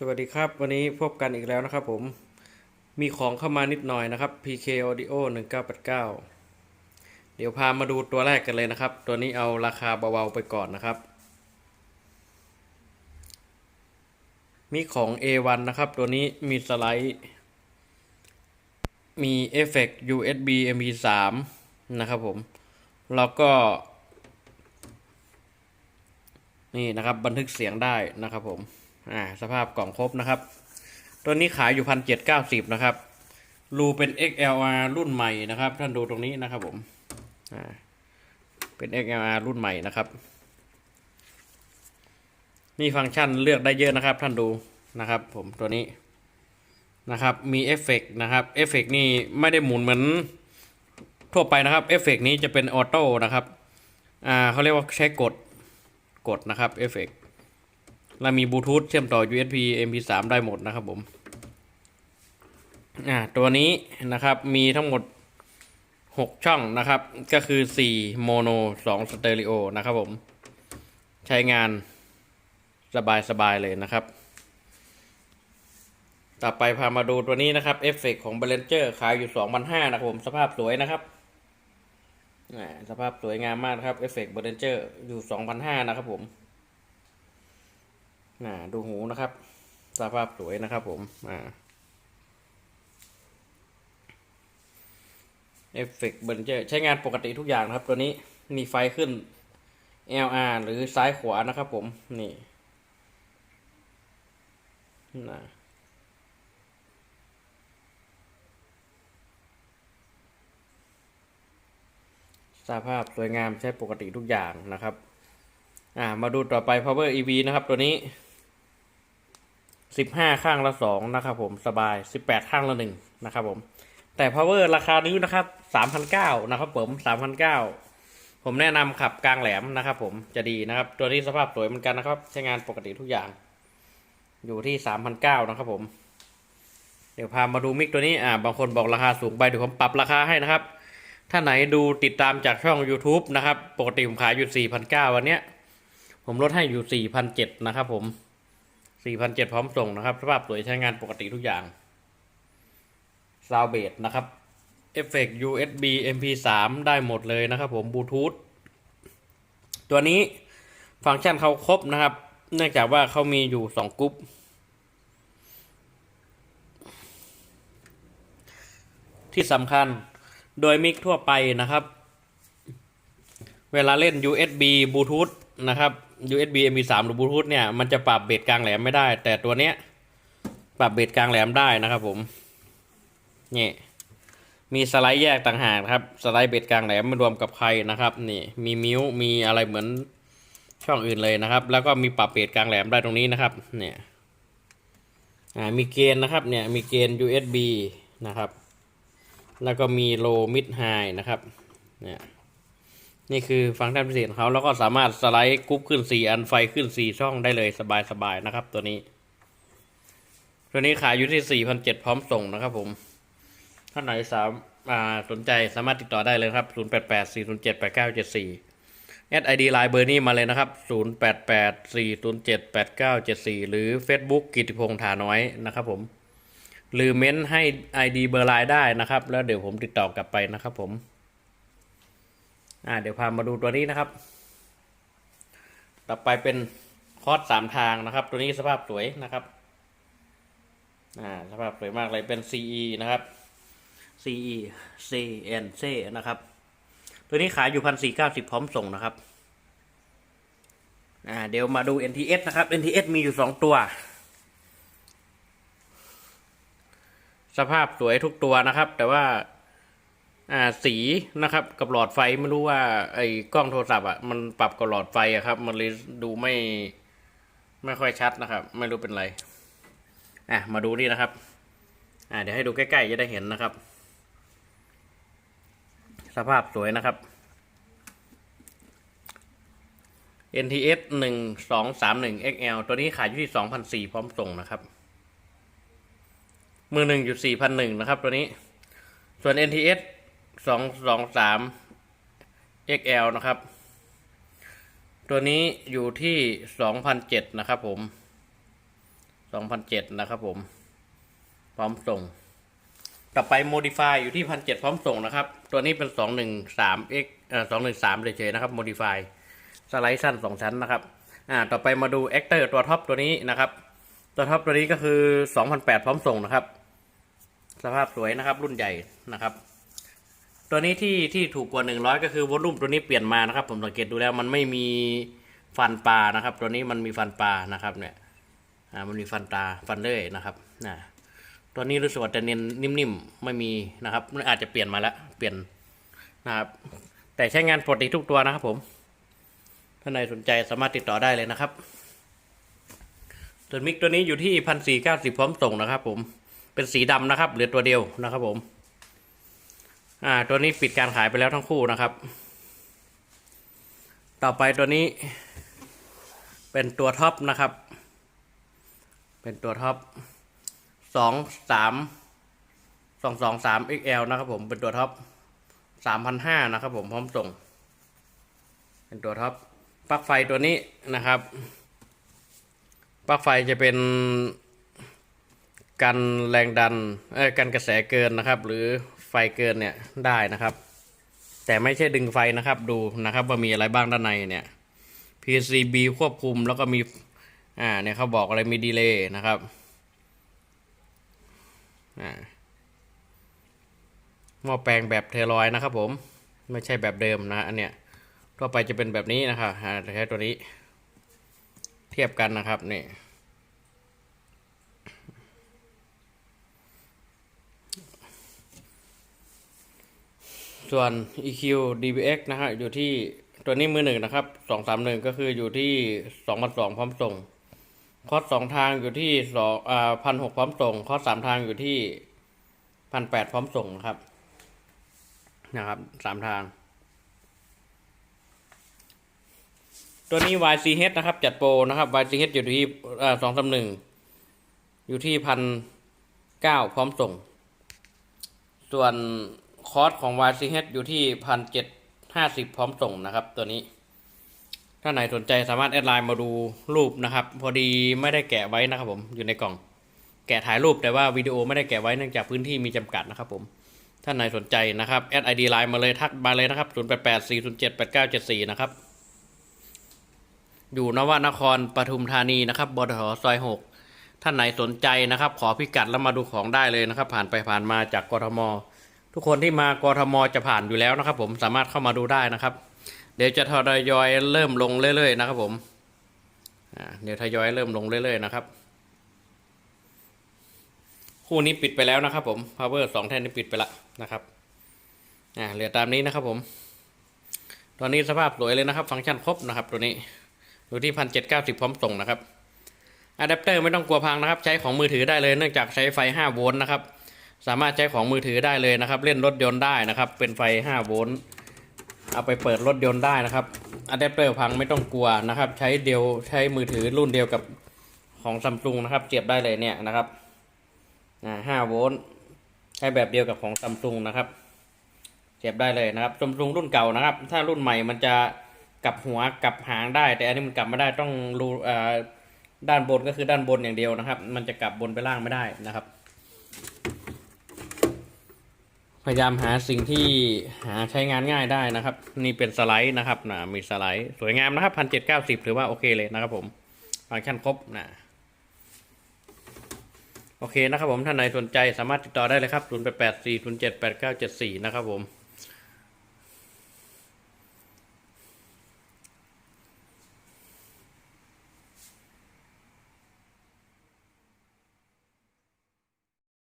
สวัสดีครับวันนี้พบกันอีกแล้วนะครับผมมีของเข้ามานิดหน่อยนะครับ PK Audio 1989 เดี๋ยวพามาดูตัวแรกกันเลยนะครับ ตัวนี้เอาราคาเบาๆไปก่อนนะครับ มีของ A1 นะครับ ตัวนี้มีสไลด์ มีเอฟเฟกต์ USB MP3 นะครับผม แล้วก็ นี่นะครับบันทึกเสียงได้นะครับผม อ่าสภาพกล่องครบนะครับ ตัวนี้ขายอยู่พันเจ็ดเก้าสิบนะครับ รูเป็น XLR รุ่นใหม่นะครับ ท่านดูตรงนี้นะครับผมอ่าเป็น XLR รุ่นใหม่นะครับมีฟังก์ชันเลือกได้เยอะนะครับ ท่านดูนะครับ ผมตัวนี้นะครับ มีเอฟเฟกต์นะครับเอฟเฟกต์นี่ไม่ได้หมุนเหมือนทั่วไปนะครับเอฟเฟกต์นี้จะเป็นออโต้นะครับ อ่าเขาเรียกว่าใช้กดกดนะครับเอฟเฟก ต์และมีบลูทูธเชื่อมต่อ USB MP3 ได้หมดนะครับผมอ่าตัวนี้นะครับมีทั้งหมด 6 ช่องนะครับ ก็คือ 4 โมโน 2 สเตอริโอนะครับผม ใช้งานสบายๆเลยนะครับ ต่อไปพามาดูตัวนี้นะครับเอฟเฟกของ b a l a n c e r ขายอยู่ 2,500นะครับผม สภาพสวยนะครับอ่าสภาพสวยงามมากครับเอฟเฟกต์ b a l a n c e r อยู่ 2,500นะครับผม น่าดูหูนะครับ สภาพสวยนะครับผม อ่า เอฟเฟกต์เบนเจอร์ใช้งานปกติทุกอย่างครับ ตัวนี้มีไฟขึ้น LR หรือซ้ายขวานะครับผม นี่นะสภาพสวยงามใช้ปกติทุกอย่างนะครับ อ่า มาดูต่อไป power EV นะครับตัวนี้ สิบห้าข้างละสองนะครับผมสบายสิบแปดข้างละหนึ่งนะครับผม แต่ power ราคานี้นะครับสามพันเก้านะครับผมสามพันเก้าผมแนะนำขับกลางแหลมนะครับผมจะดีนะครับ ตัวนี้สภาพสวยเหมือนกันนะครับ ใช้งานปกติทุกอย่าง อยู่ที่สามพันเก้านะครับผม เดี๋ยวพามาดูมิกตัวนี้อ่าบางคนบอกราคาสูงไปเดี๋ยวผมปรับราคาให้นะครับ ถ้าไหนดูติดตามจากช่อง YouTube นะครับ ปกติผมขายอยู่สี่พันเก้าวันเนี้ยผมลดให้อยู่สี่พันเจ็ดนะครับผม สี่พันเจ็ดพร้อมส่งนะครับ สภาพสวยใช้งานปกติทุกอย่างซาวเบดนะครับเอฟเฟก USB MP3 ได้หมดเลยนะครับผมบลูทูธตัวนี้ฟังก์ชันเขาครบนะครับ เนื่องจากว่าเขามีอยู่สองกรุ๊ปที่สำคัญโดยมิกทั่วไปนะครับ เวลาเล่น USB บลูทูธ นะครับ USB MP3 หรือบลูทูธเนี่ยมันจะปรับเบสกลางแหลมไม่ได้ แต่ตัวเนี้ยปรับเบสกลางแหลมได้นะครับ ผมนี่มีสไลด์แยกต่างหากครับ สไลด์เบสกลางแหลมไม่รวมกับใครนะครับ นี่มีมิวมีอะไรเหมือนช่องอื่นเลยนะครับ แล้วก็มีปรับเบสกลางแหลมได้ตรงนี้นะครับ เนี่ยอ่ามีเกณฑ์นะครับเนี่ยมีเกณฑ์ USB นะครับ แล้วก็มี low mid high นะครับเนี่ย นี่คือฟังก์ชันพิเศษของเขาแล้วก็สามารถสไลด์กรุ๊ปขึ้น 4 อันไฟขึ้น 4 ช่องได้เลยสบายๆนะครับ ตัวนี้ ตัวนี้ขายอยู่ที่ 4,700 พร้อมส่งนะครับผมถ้าไหนสามสนใจสามารถติดต่อได้เลยครับ 088 407 8974 แอดไอดีไลน์เบอร์นี้มาเลยนะครับ 088 407 8974 หรือ Facebook กิติพงษ์ถาน้อยนะครับผม หรือเม้นให้ ID เบอร์ไลน์ได้นะครับ แล้วเดี๋ยวผมติดต่อกลับไปนะครับผม อ่าเดี๋ยวพามาดูตัวนี้นะครับ ต่อไปเป็นคอร์สสามทางนะครับ ตัวนี้สภาพสวยนะครับ อ่าสภาพสวยมากเลยเป็น CE นะครับ CE CNC นะครับ ตัวนี้ขายอยู่พันสี่เก้าสิบพร้อมส่งนะครับ อ่าเดี๋ยวมาดู NTS นะครับ NTS มีอยู่สองตัว สภาพสวยทุกตัวนะครับ แต่ว่า อ่าสีนะครับกับหลอดไฟไม่รู้ว่าไอ้กล้องโทรศัพท์อะมันปรับกับหลอดไฟอะครับ มันเลยดูไม่ไม่ค่อยชัดนะครับ ไม่รู้เป็นไรอะมาดูนี่นะครับ อ่าเดี๋ยวให้ดูใกล้ๆจะได้เห็นนะครับ สภาพสวยนะครับ NTS หนึ่งสองสามหนึ่ง XL ตัวนี้ขายอยู่ที่สองพันสี่พร้อมส่งนะครับ มือหนึ่งอยู่สี่พันหนึ่งนะครับ ตัวนี้ ส่วน NTS สองสองสาม XL นะครับ ตัวนี้อยู่ที่สองพันเจ็ดนะครับผมสองพันเจ็ดนะครับผม พร้อมส่ง ต่อไป modify อยู่ที่พันเจ็ดพร้อมส่งนะครับ ตัวนี้เป็นสองหนึ่งสาม x เอ่อสองหนึ่งสามเฉยๆนะครับ modify สไลด์สั้นสองชั้นนะครับ อ่า ต่อไปมาดู actor ตัวท็อปตัวนี้นะครับ ตัวท็อปตัวนี้ก็คือสองพันแปดพร้อมส่งนะครับ สภาพสวยนะครับ รุ่นใหญ่นะครับ ตัวนี้ที่ที่ถูกกว่าหนึ่งร้อยก็คือวอลลุ่มตัวนี้เปลี่ยนมานะครับ ผมสังเกตดูแล้วมันไม่มีฟันปลานะครับ ตัวนี้มันมีฟันปลานะครับเนี่ยอ่ามันมีฟันตาฟันเลื่อยนะครับนะตัวนี้รู้สึกว่าจะเน้นนิ่มๆไม่มีนะครับมันอาจจะเปลี่ยนมาแล้วเปลี่ยนนะครับ แต่ใช้งานปกติทุกตัวนะครับ ผมถ้าใครสนใจสามารถติดต่อได้เลยนะครับส่วนมิกตัวนี้อยู่ที่พันสี่เก้าสิบพร้อมส่งนะครับ ผมเป็นสีดำนะครับเหลือตัวเดียวนะครับ ผม อ่าตัวนี้ปิดการขายไปแล้วทั้งคู่นะครับ ต่อไปตัวนี้ เป็นตัวท็อปนะครับ เป็นตัวท็อปสองสามสองสองสาม XL นะครับผมเป็นตัวท็อปสามพันห้านะครับผมพร้อมส่ง เป็นตัวท็อปปลั๊กไฟตัวนี้นะครับปลั๊กไฟจะเป็นกันแรงดันเอ้กันกระแสเกินนะครับ หรือ ไฟเกินเนี่ยได้นะครับ แต่ไม่ใช่ดึงไฟนะครับดูนะครับว่ามีอะไรบ้างด้านในเนี่ย PCB ควบคุมแล้วก็มีอ่าเนี่ยเขาบอกอะไรมีดีเลย์นะครับอ่าหม้อแปลงแบบเทลอยด์นะครับผมไม่ใช่แบบเดิมนะอันเนี้ยทั่วไปจะเป็นแบบนี้นะครับอ่าแต่แค่ตัวนี้ เทียบกันนะครับนี่ ส่วน EQ DBX นะฮะอยู่ที่ตัวนี้มือหนึ่งนะครับสองสามหนึ่งก็คืออยู่ที่สองพันสองพร้อมส่ง คอสสองทางอยู่ที่สองอ่าพันหกพร้อมส่ง คอสสามทางอยู่ที่พันแปดพร้อมส่งนะครับ นะครับสามทาง ตัวนี้ YCH นะครับ จัดโปรนะครับ YCH อยู่ที่สองสามหนึ่งอยู่ที่พันเก้าพร้อมส่ง ส่วน คอสของ YCH อยู่ที่พันเจ็ดห้าสิบพร้อมส่งนะครับ ตัวนี้ ถ้าไหนสนใจสามารถแอดไลน์มาดูรูปนะครับ พอดีไม่ได้แกะไว้นะครับผมอยู่ในกล่อง แกะถ่ายรูปแต่ว่าวิดีโอไม่ได้แกะไว้เนื่องจากพื้นที่มีจำกัดนะครับผมถ้าไหนสนใจนะครับแอดไอดีไลน์มาเลยทักมาเลยนะครับ0 8 8 4 0 7 8 9 7 4นะครับ อยู่นวนครปทุมธานีนะครับบดหซอยหกท่านไหนสนใจนะครับ ขอพิกัดแล้วมาดูของได้เลยนะครับ ผ่านไปผ่านมาจากกรทม ทุกคนที่มากรทมจะผ่านอยู่แล้วนะครับ ผมสามารถเข้ามาดูได้นะครับ เดี๋ยวจะทยอยเริ่มลงเรื่อยๆนะครับ ผมเดี๋ยวทยอยเริ่มลงเรื่อยๆนะครับ คู่นี้ปิดไปแล้วนะครับ ผม power สองแท่นนี้ปิดไปละนะครับอ่าเหลือตามนี้นะครับ ผม ตอนนี้สภาพสวยเลยนะครับ ฟังก์ชันครบนะครับ ตัวนี้อยู่ที่พันเจ็ดเก้าสิบพร้อมส่งนะครับอะแดปเตอร์ไม่ต้องกลัวพังนะครับ ใช้ของมือถือได้เลยเนื่องจากใช้ไฟห้าโวลต์นะครับ สามารถใช้ของมือถือได้เลยนะครับ เล่นรถยนต์ได้นะครับ เป็นไฟห้าโวลต์เอาไปเปิดรถยนต์ได้นะครับอะแดปเตอร์พังไม่ต้องกลัวนะครับ ใช้เดียวใช้มือถือรุ่นเดียวกับของซัมซุงนะครับเสียบได้เลยเนี่ยนะครับห้าโวลต์ใช้แบบเดียวกับของซัมซุงนะครับเสียบได้เลยนะครับซัมซุงรุ่นเก่านะครับ ถ้ารุ่นใหม่มันจะกลับหัวกลับหางได้ แต่อันนี้มันกลับไม่ได้ต้องรูด้านบนก็คือด้านบนอย่างเดียวนะครับ มันจะกลับบนไปล่างไม่ได้นะครับ พยายามหาสิ่งที่หาใช้งานง่ายได้นะครับ นี่เป็นสไลด์นะครับนะมีสไลด์ สวยงามนะครับพันเจ็ดเก้าสิบถือว่าโอเคเลยนะครับผมฟังก์ชันครบนะโอเคนะครับผมท่านไหนสนใจสามารถติดต่อได้เลยครับ 0 8 8 4 0 7 8 9 7 4 นะครับผม